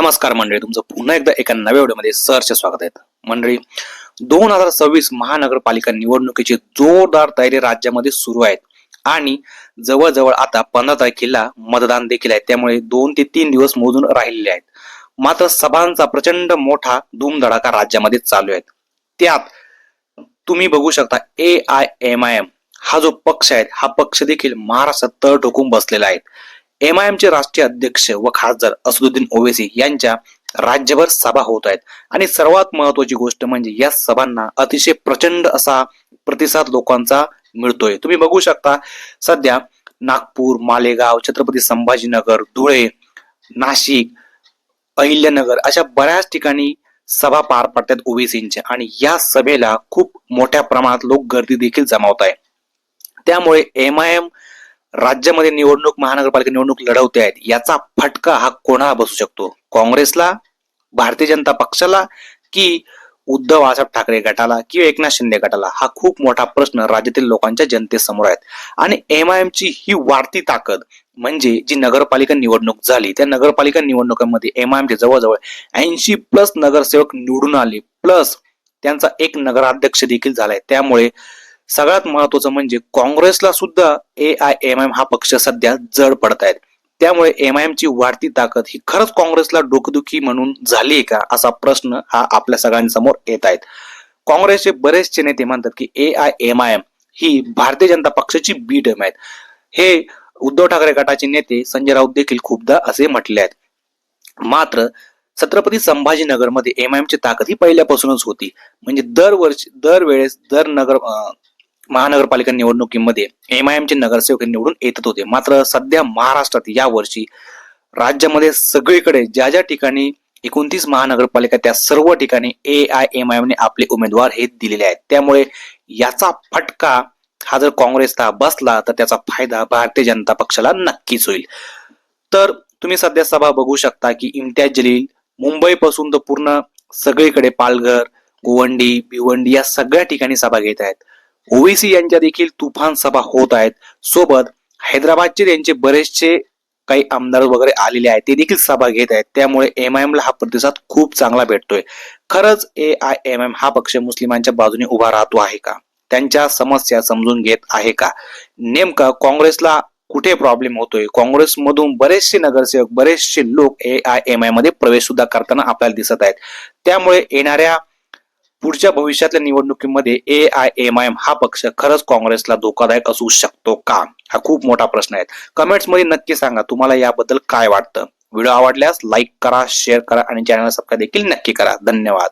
नमस्कार मंडळी तुमचं पुन्हा एकदा एका नव्या व्हिडिओमध्ये सरचे स्वागत आहे. मंडळी दोन हजार सव्वीस महानगरपालिका निवडणुकीची जोरदार तयारी राज्यामध्ये सुरू आहेत. आणि जवळजवळ आता पंधरा तारखेला मतदान देखील आहे. त्यामुळे दोन ते तीन दिवस मोजून राहिलेले आहेत. मात्र सभांचा प्रचंड मोठा धूमधडाका राज्यामध्ये चालू आहे. त्यात तुम्ही बघू शकता A I M I M हा जो पक्ष आहे हा पक्ष देखील महाराष्ट्रात तळ ठोकून बसलेला आहे. एम आय चे राष्ट्रीय अध्यक्ष व खासदार असदुद्दीन ओवेसी यांच्या राज्यभर सभा होत आहेत. आणि सर्वात महत्वाची गोष्ट म्हणजे या सभांना अतिशय प्रचंड असा प्रतिसाद लोकांचा मिळतोय. तुम्ही बघू शकता सध्या नागपूर मालेगाव छत्रपती संभाजीनगर धुळे नाशिक अहिल्यानगर अशा बऱ्याच ठिकाणी सभा पार पडतात ओबीसींच्या आणि या सभेला खूप मोठ्या प्रमाणात लोक गर्दी देखील जमावत आहे त्यामुळे एम आय एम राज्यामध्ये निवडणूक महानगरपालिका निवडणूक लढवते आहेत याचा फटका हा कोणाला बसू शकतो? काँग्रेसला भारतीय जनता पक्षाला की उद्धव बाळासाहेब ठाकरे गटाला किंवा एकनाथ शिंदे गटाला? हा खूप मोठा प्रश्न राज्यातील लोकांच्या जनतेसमोर आहेत. आणि एम आय ची ही वाढती ताकद म्हणजे जी नगरपालिका निवडणूक झाली त्या नगरपालिका निवडणुकांमध्ये एम आय जवळजवळ ऐंशी प्लस नगरसेवक निवडून आले प्लस त्यांचा एक नगराध्यक्ष देखील झालाय. त्यामुळे सगळ्यात महत्वाचं म्हणजे काँग्रेसला सुद्धा ए आय एम एम हा पक्ष सध्या जड पडत आहेत त्यामुळे एम आय ची वाढती ताकद ही खरंच काँग्रेसला डोकदुखी म्हणून झाली का असा प्रश्न हा आपल्या सगळ्यांसमोर येत आहेत काँग्रेसचे बरेचसे नेते म्हणतात की A I M I M ही भारतीय जनता पक्षाची बी टीम आहेत. हे उद्धव ठाकरे गटाचे नेते संजय राऊत देखील खूपदा असे म्हटले आहेत. मात्र छत्रपती संभाजीनगरमध्ये एम आय ची ताकद ही पहिल्यापासूनच होती. म्हणजे दरवर्षी दरवेळेस दर नगर अं, महानगरपालिका निवडणुकीमध्ये एम आय चे नगरसेवक निवडून येतच होते. मात्र सध्या महाराष्ट्रात या वर्षी राज्यामध्ये सगळीकडे ज्या ज्या ठिकाणी एकोणतीस महानगरपालिका त्या सर्व ठिकाणी ए आय एम आय ने आपले उमेदवार हे दिलेले आहेत. त्यामुळे याचा फटका हा जर काँग्रेसला बसला तर त्याचा फायदा भारतीय जनता पक्षाला नक्कीच होईल. तर तुम्ही सध्या सभा बघू शकता की इम्तियाज जलील मुंबईपासून तर पूर्ण सगळीकडे पालघर गोवंडी भिवंडी या सगळ्या ठिकाणी सभा घेत आहेत. ओवेसी यांच्या देखील तुफान सभा होत आहेत. सोबत हैदराबादचे त्यांचे बरेचसे काही आमदार वगैरे आलेले आहेत. ते देखील सभा घेत आहेत. त्यामुळे एम आय एमला हा प्रतिसाद खूप चांगला भेटतोय. खरंच ए आय एम एम हा पक्ष मुस्लिमांच्या बाजूने उभा राहतो आहे का? त्यांच्या समस्या समजून घेत आहे का? नेमका काँग्रेसला कुठे प्रॉब्लेम होतोय? काँग्रेसमधून बरेचसे नगरसेवक बरेचसे लोक ए आय एम आयमध्ये प्रवेश सुद्धा करताना आपल्याला दिसत आहेत. त्यामुळे येणाऱ्या पुढच्या भविष्यातल्या निवडणुकीमध्ये A I M I M हा पक्ष खरंच काँग्रेसला धोकादायक असू शकतो का? हा खूप मोठा प्रश्न आहे. कमेंट्समध्ये नक्की सांगा तुम्हाला याबद्दल काय वाटतं? व्हिडिओ आवडल्यास लाईक करा शेअर करा आणि चॅनल सबस्क्राईब देखील नक्की करा. धन्यवाद.